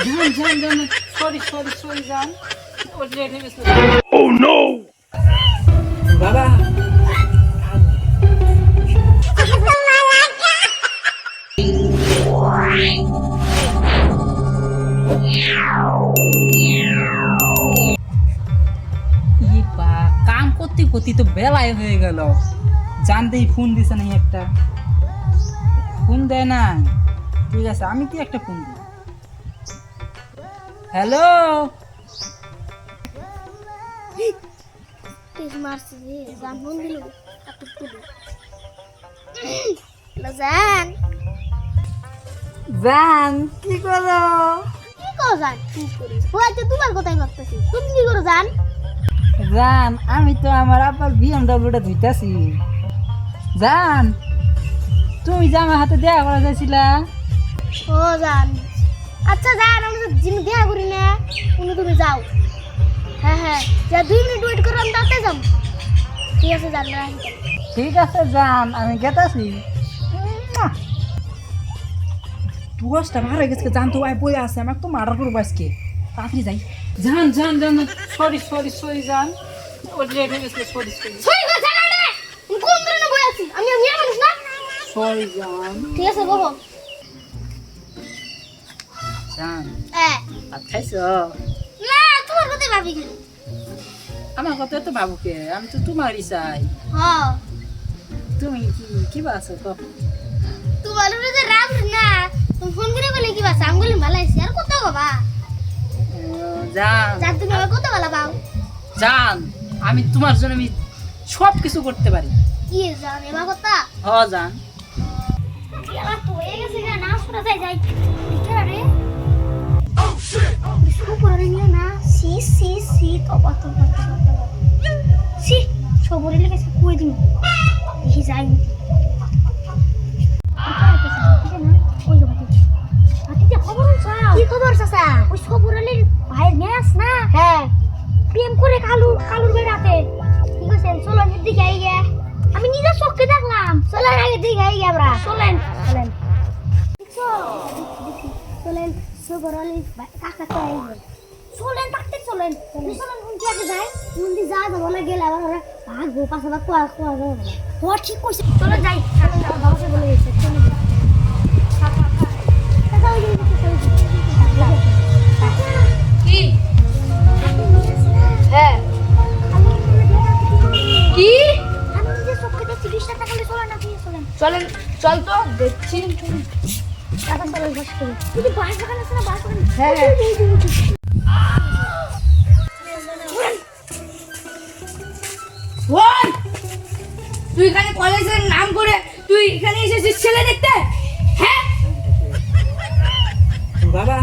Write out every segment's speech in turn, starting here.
Sorry sorry late হয়ে গেছে বা কাম করতে করতে তো বেলায় হয়ে গেল। জানতেই ফোন দিছে না একটা। ফোন দেয় না ঠিক আছে আমি কি একটা ফোন দিই? হ্যালো জান কি করো? কি করো জান কি করিস হয়তো তোমার কথাই ভাবতেছি। তুমি কি করো জান জান আমি তো আমার আব্বার বিএমডব্লিউটা ধুইতাছি। জান তুমি যে আমার হাতে দেয়া করা যাইছিলা? ও জান আচ্ছা জান আমরা তো জিম দেখা করি না। তুমি তুমি যাও। হ্যাঁ হ্যাঁ। যা দুই মিনিট ওয়েট করো আমি তাতে যাম। ঠিক আছে জান রাখি। ঠিক আছে জান আমি গেতাছি। বসটা মারা গেছে জান তো আই বই আছে আমাকে তো মারার করব আজকে। তাড়াতাড়ি যাই। জান জান জান সরি সরি সরি লেট হয়ে গেছে সরি সরি। সরি গো জান কোন ধরনের বই আছি? আমি আমি মানুষ না। সরি জান ঠিক আছে বলো জান ভাত খাইছ? না তোমার কথাই ভাবি কি আমার কথা তো বাবুকে আমি তো তোমারই চাই তুমি কি কি বাসো তো তোমার উপরে রাগ না তুমি ফোন করে বলে কি বাস আঙ্গুলি মালাইছি আর কত বাবা জান তুমি আমার কত বলা পাও? জান আমি তোমার জন্য আমি সব কিছু করতে পারি। কি জান এবার কথা? হ জান। এবার তো হয়ে গেছে না শোনা যায় যাই। কে রে? সি সি সি তবা তবা তবা তবা সি সবরে লেগেছে কই দিন দেখি যাই কি খবর চাচা ওই সবরের ভাইয়ের ম্যাচ না হ্যাঁ প্রেম করে কালু কালুর বেড়াতে কি কইছেন চলো দিকে আমি নিজের চোখে দেখলাম। চলেন আগে দিকে আই গিয়া আমরা। চলেন। চলেন দেখছ? দেখি, সবরলি কাকা তো আই গেল চলেন। চলেন। চলেন কোনটি আগে যায় মন্দির যা যাব না গেলে আবার ওরা ভাগবো পাশে বা কোয়া কোয়া যাব। না ঠিক কইছে। চলে যাই। বলে গেছে যাই। কি? হ্যাঁ। কি? আমি নিজের চোখে চলেন না দিয়ে চলেন। চলেন চল তো দেখছি। তুই হ্যাঁ, হ্যাঁ। এখানে কলেজের নাম করে তুই এখানে এসেছিস ছেলে দেখতে হ্যাঁ বাবা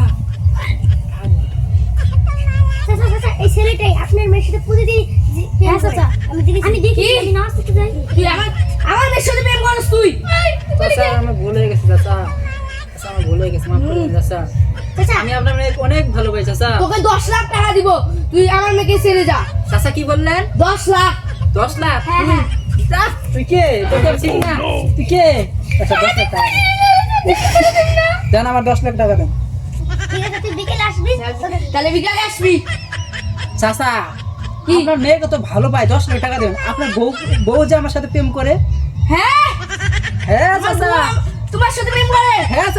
এই ছেলেটাই আপনার মেয়ের সাথে প্রতিদিন হ্যাঁ আমি দেখি আমি দেখি আমি আমার আমার মেয়ের সাথে প্রেম করিস তুই চাচা আমি ভুলে গেছি চাচা চাচা আমি ভুলে গেছি মাফ করে দিন, চাচা চাচা। আমি আপনার মেয়েকে অনেক ভালোবাসি চাচা তোকে দশ লাখ টাকা দিব তুই আমার মেয়েকে ছেড়ে যা। চাচা কি বললেন? দশ লাখ। দশ লাখ? হ্যাঁ হ্যাঁ। তুই কে? তোর তো চিনি না। তুই কে? আচ্ছা দশ লাখ টাকা। দেন আমার দশ লাখ টাকা দেন। ঠিক বিকেলে আসবি। তাহলে বিকালে আসবি। চাচা আপনার মেয়েকে তো ভালো পায় দশ লাখ টাকা দেন। আপনার বউ বউ যে আমার সাথে প্রেম করে? হ্যাঁ। হ্যাঁ আমার চাচা তোমার সাথে প্রেম করে? হ্যাঁ